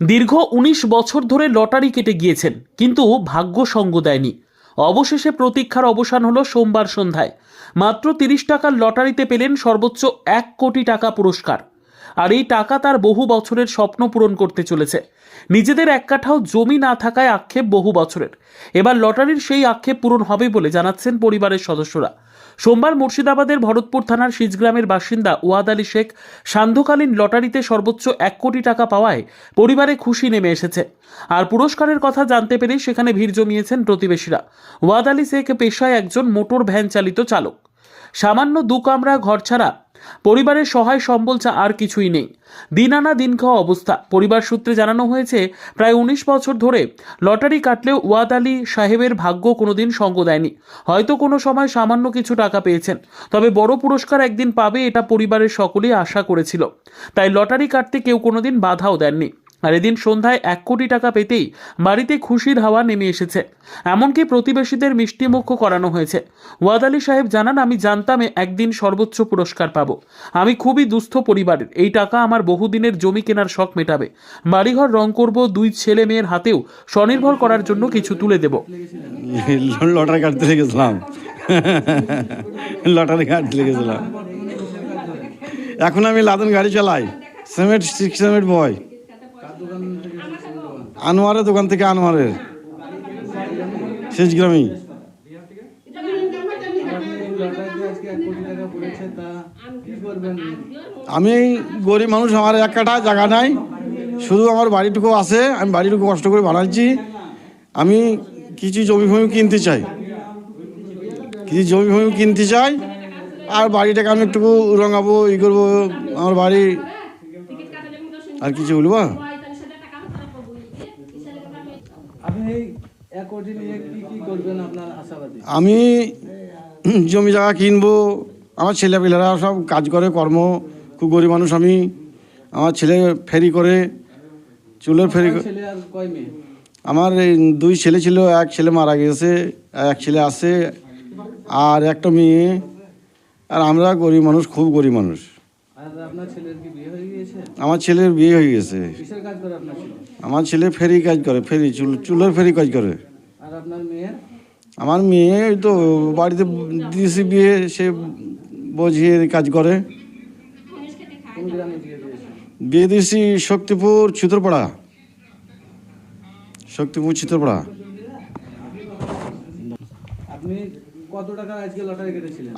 দীর্ঘ উনিশ বছর ধরে লটারি কেটে গিয়েছেন, কিন্তু ভাগ্য সঙ্গ দেয়নি। অবশেষে প্রতীক্ষার অবসান হলো সোমবার সন্ধ্যায়। মাত্র তিরিশ টাকার লটারিতে পেলেন সর্বোচ্চ এক কোটি টাকা পুরস্কার। আর এই টাকা তার বহু বছরের স্বপ্ন পূরণ করতে চলেছে। নিজেদের এক কাঠাও জমি না থাকায় আক্ষেপ বহু বছরের। এবার লটারির সেই আক্ষেপ পূরণ হবে বলে জানাচ্ছেন পরিবারের সদস্যরা। সোমবার মুর্শিদাবাদের ভরতপুর থানার সিজগ্রামের বাসিন্দা ওয়াদ আলী শেখ সান্ধ্যকালীন লটারিতে সর্বোচ্চ এক কোটি টাকা পাওয়ায় পরিবারে খুশি নেমে এসেছে। আর পুরস্কারের কথা জানতে পেরে সেখানে ভিড় জমিয়েছেন প্রতিবেশীরা। ওয়াদ আলী শেখ পেশায় একজন মোটর ভ্যান চালিত চালক। সামান্য দু কামরা ঘর ছাড়া পরিবারের সহায় সম্বল চা আর কিছুই নেই। দিন আনা দিন খাওয়া অবস্থা। পরিবার সূত্রে জানানো হয়েছে, প্রায় উনিশ বছর ধরে লটারি কাটলেও ওয়াদ আলী সাহেবের ভাগ্য কোনোদিন সঙ্গ দেয়নি। হয়তো কোনো সময় সামান্য কিছু টাকা পেয়েছেন। তবে বড় পুরস্কার একদিন পাবে এটা পরিবারের সকলেই আশা করেছিল। তাই লটারি কাটতে কেউ কোনোদিন বাধাও দেননি। আর এদিন সন্ধ্যায় এক কোটি টাকা পেতেই বাড়িতে খুশির হাওয়া নেমে এসেছে। এমনকি প্রতিবেশীদের মিষ্টিমুখ করানো হয়েছে। ওয়াদ আলী সাহেব জানান, আমি জানতাম একদিন সর্বোচ্চ পুরস্কার পাবো। আমি খুবই দুস্থ পরিবারের। এই টাকা আমার বহুদিনের জমি কেনার শখ মেটাবে। বাড়িঘর রং করব, দুই ছেলে মেয়ের হাতেও স্বনির্ভর করার জন্য কিছু তুলে দেব। লটারি কাটতে গেছিলাম লটারি কাটতে গেছিলাম এখন আমি লাদন গাড়ি চালাই। সিমেন্ট সিমেন্ট বয়। আনোয়ারের দোকান থেকে আনোয়ারের। শেষ গ্রামী। আমি গরিব মানুষ, আমার এক কাটা জায়গা নাই। শুধু আমার বাড়িটুকু আছে, আমি বাড়িটুকু কষ্ট করে বানাচ্ছি। আমি কিছু জমি ফমি কিনতে চাই। কিছু জমি ফমি কিনতে চাই, আর বাড়িটাকে আমি একটু রঙাবো, ই করব, আমার বাড়ি। আর কিছু বলব আপনি এই এক কোটি নিয়ে কি কি করবেন আপনার আশাবাদী আমি জমি জায়গা কিনবো আমার ছেলেপিলেরা সব কাজ করে কর্ম খুব গরিব মানুষ আমি। আমার ছেলে ফেরি করে চুলের ফেরি আমার দুই ছেলে ছিল এক ছেলে মারা গেছে এক ছেলে আছে আর একটা মেয়ে। আর আমরা গরিব মানুষ খুব গরিব মানুষ। আমার ছেলের বিয়ে হয়ে গেছে আমার ছেলে ফেরি কাজ করে ফেরি চুল চুলের ফেরি কাজ করে। আমার মেয়ে ওই তো বাড়িতে দিয়েছি বিয়ে সে বোঝিয়ে কাজ করে। বিয়ে দিয়েছে? শক্তিপুর চিত্রপাড়া শক্তিপুর চিত্রপাড়া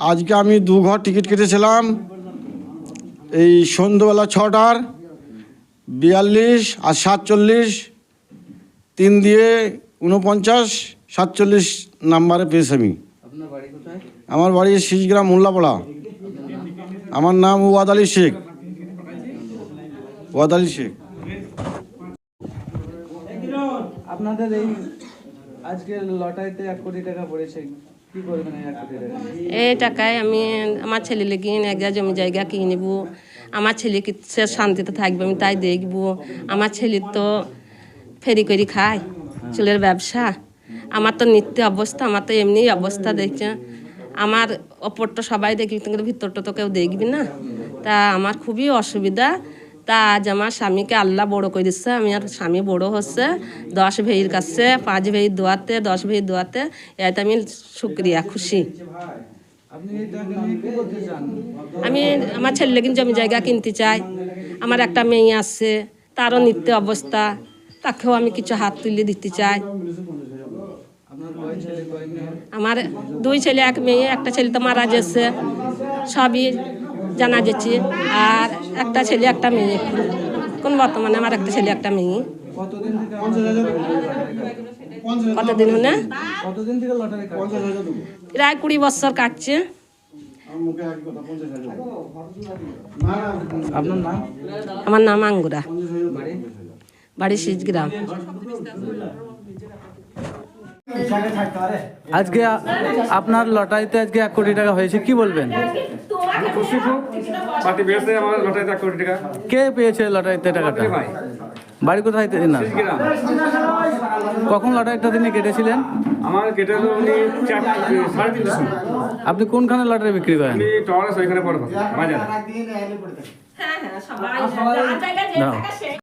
আজকে আমি দু ঘর টিকিট কেটেছিলাম। এই সন্ধ্যাবেলা ছটার বিয়াল্লিশ আর সাতচল্লিশ তিন দিয়ে উনপঞ্চাশ সাতচল্লিশ নাম্বারে পেয়েছি আমি। আমার বাড়ি শিশগ্রাম মোল্লাপাড়া। আমার নাম ওয়াদ আলী শেখ। ওয়াদ আলী শেখ। আপনাদের এই আজকে লটারিতে এক কোটি টাকা পড়েছে। এই টাকায় আমি আমার ছেলে লেগে এক জমি জায়গা কিনে নেব। আমার ছেলে কি সে শান্তিতে থাকবে, আমি তাই দেখব। আমার ছেলে তো ফেরি করে খায়, চুলের ব্যবসা। আমার তো নিত্য অবস্থা, আমার তো এমনি অবস্থা দেখছে আমার অপরটা সবাই দেখবি কিন্তু ভিতরটা তো কেউ দেখবি না। তা আমার খুবই অসুবিধা। তা আজ আমার স্বামীকে আল্লাহ বড় করে দিচ্ছে। আমি আর স্বামী বড় হচ্ছে, দশ ভেইয়ের কাছে, পাঁচ ভেই দোয়াতে, দশ ভেই দোয়াতে। এতে আমি শুক্রিয়া, খুশি। আমি, আমার ছেলে কিন্তু জমি জায়গা কিনতে চাই। আমার একটা মেয়ে আছে, তারও নিত্য অবস্থা। তাকেও আমি কিছু হাত তুলে দিতে চাই। আমার দুই ছেলে, এক মেয়ে, একটা ছেলে তো মারা গেছে। সবই জানা যাচ্ছে আর একটা ছেলে একটা মেয়ে এখন। কোন বর্তমানে আমার একটা ছেলে একটা মেয়ে। কতদিন হলে? প্রায় কুড়ি বছর কাটছে। আমার নাম? আঙ্গুরা। বাড়ি বাড়ি সিজগ্রাম। আজকে আপনার লটারিতে আজকে এক কোটি টাকা হয়েছে কি বলবেন? পার্টি বেড়েছে আমার লটারিতে এক কোটি টাকা। কে পেয়েছে লটারিতে টাকাটা? বাড়ি কোথায় না? কখন লটারিটা তিনি কেটেছিলেন? আমার কেটে আপনি কোনখানে লটারি বিক্রি করেন? বাজারে।